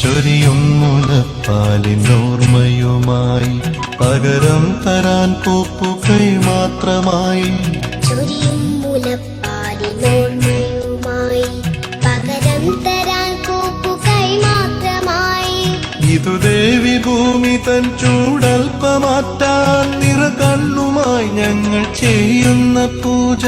ചൊരിയും മുലപ്പാലിനോർമ്മയുമായി പകരം തരാൻ പൂപ്പുകൈ മാത്രമായി. ഇതു ദേവി ഭൂമി തൻ ചൂടൽപ്പമാറ്റാൻ നിറ കണ്ണുമായി ഞങ്ങൾ ചെയ്യുന്ന പൂജ.